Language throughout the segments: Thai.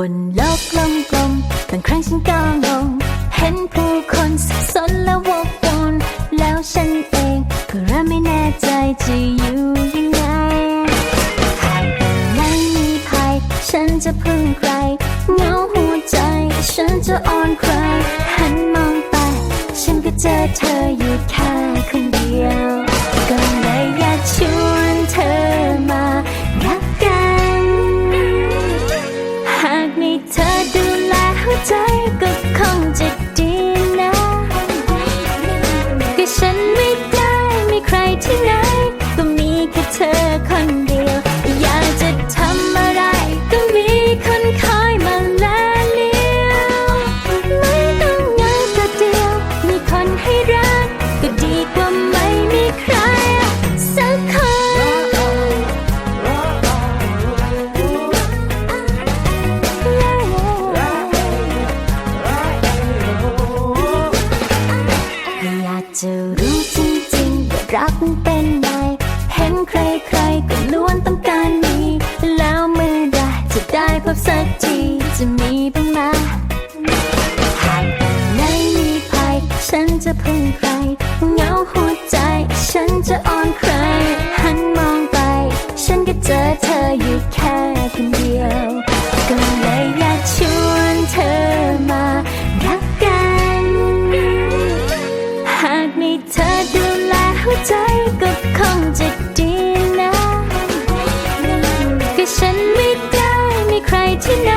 บนโลกกลมกลมบางครั้งฉันก็งงเห็นผู้คนสับสนและวกวนแล้วฉันเองก็เริ่มไม่แน่ใจจะอยู่ยังไงหากวันไหนมีภัย ฉันจะพึ่งใครเหงาหัวใจ ฉันจะอ่อนใครหันมองไป ฉันก็เจอเธออยู่แค่ค ที่ไหนก็มีแค่เธอคนเดียว อยากจะทำอะไร ก็มีคนคอยมาแลเลี้ยวไม่ต้องเหงาตัวเดียว มีคนให้รัก ก็ดีกว่าไม่มีใคร สักคน อยากจะรู้จริง รักเป็นไงเห็นใครใครก็ล้วนต้องการมี แล้วเมื่อใดจะได้พบสักทีจะมีบ้างไหมหากวันไหนมีภัยฉันจะพึ่งใครเหงาหัว ใจก็คงจะดีนะก็ฉันไม่ได้มีใครที่ไหน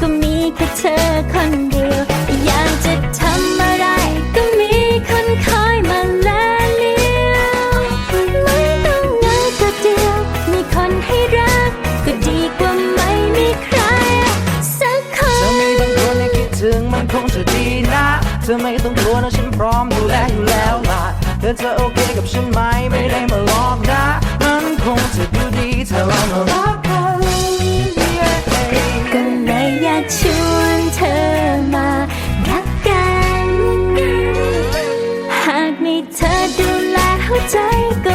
ก็มีแค่เธอคนเดียว อยากจะทำอะไร ก็มีคนคอยมาแลเลี้ยวไม่ต้องเหงาตัวเดียว มีคนให้รัก ก็ดีกว่าไม่มีใคร สักคนเธอมีนบางคนให้คิดถึงมันคงจะดีนะ เธอไม่ต้องกลัวนะฉันพร้อมดูแลอยู่แล้วล่ะ เธอจะโอเคกับฉันไหมไม่ได้มาหลอกนะมันคงจะดูดีถ้าเรามารักกันก็เลยอยากชวนเธอมารักกัน หากมีเธอดูแลหัวใจก็